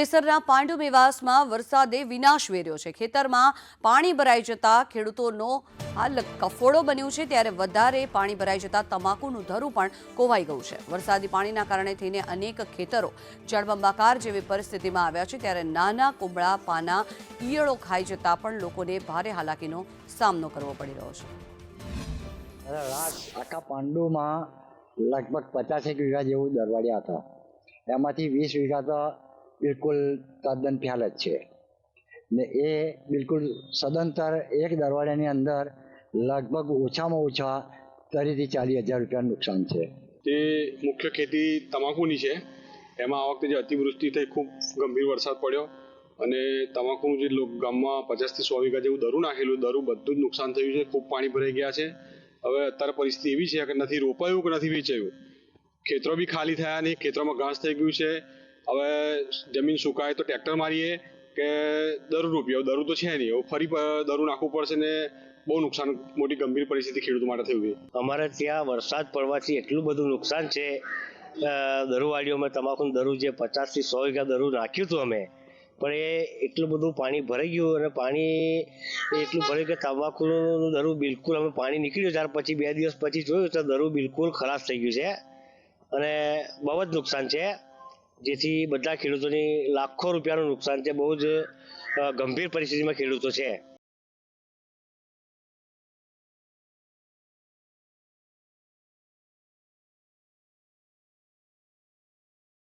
અંકલેશ્વરના પાંડુ મેવાસમાં વરસાદે વિનાશ વેર્યો છે. ખેતરમાં પાણી ભરાઈ જતા ખેડૂતોનો હાલ કફોડો બન્યું છે, ત્યારે વધારે પાણી ભરાઈ જતા તમાકુનું ધરું પણ કોવાઈ ગયું છે. વરસાદી પાણીના કારણે થઈને અનેક ખેતરો જળબંબાકાર જેવી પરિસ્થિતિમાં આવ્યા છે, ત્યારે નાના કુંબળા પાના ઈયળો ખાઈ જતા પણ લોકોને ભારે હાલાકીનો સામનો કરવો પડી રહ્યો છે. આખા પાંડુમાં લગભગ પચાસેક વીઘા જેવું દરવાડિયા હતા. એમાંથી વીસ વીઘા તો બિલકુલ તદ્દન ફેલ જ છે. ને એ બિલકુલ સદંતર એક દરવાડિયાની અંદર લગભગ ઓછામાં ઓછા ત્રીસથી ચાલીસ હજાર રૂપિયાનું નુકસાન છે. તે મુખ્ય ખેતી તમાકુની છે. એમાં આ વખતે જે અતિવૃષ્ટિ થઈ, ખૂબ ગંભીર વરસાદ પડ્યો અને તમાકુનું જે ગામમાં પચાસથી સો વીઘા જેવું દરું નાખેલું, દરું બધું જ નુકસાન થયું છે. ખૂબ પાણી ભરાઈ ગયા છે. હવે અત્યારે પરિસ્થિતિ એવી છે કે નથી રોપાયું કે નથી વેચાયું? ખેતરો બી ખાલી થયા નહીં, ખેતરોમાં ઘાસ થઈ ગયું છે. હવે જમીન સુકાય તો ટ્રેક્ટર મારીએ કે દરું રૂપિયો દરું તો છે નહીં. ફરી દરું નાખવું પડશે ને બહુ નુકસાન, મોટી ગંભીર પરિસ્થિતિ ખેડૂતો માટે થયું છે. અમારે ત્યાં વરસાદ પડવાથી એટલું બધું નુકસાન છે. દરુવાડીઓમાં તમાકુનું દરું જે પચાસથી સો વીઘા દરું નાખ્યું હતું અમે. પણ એ એટલું બધું પાણી ભરાઈ ગયું અને પાણી એટલું ભરાયું કે તમાકુનું દરું બિલકુલ અમે પાણી નીકળ્યું. ત્યાર પછી બે દિવસ પછી જોયું તો દરું બિલકુલ ખલાસ થઈ ગયું છે. અને બહુ જ નુકસાન છે. જેથી બધા ખેડૂતોની લાખો રૂપિયાનું નુકસાન છે. બહુ જ ગંભીર પરિસ્થિતિમાં ખેડૂતો છે.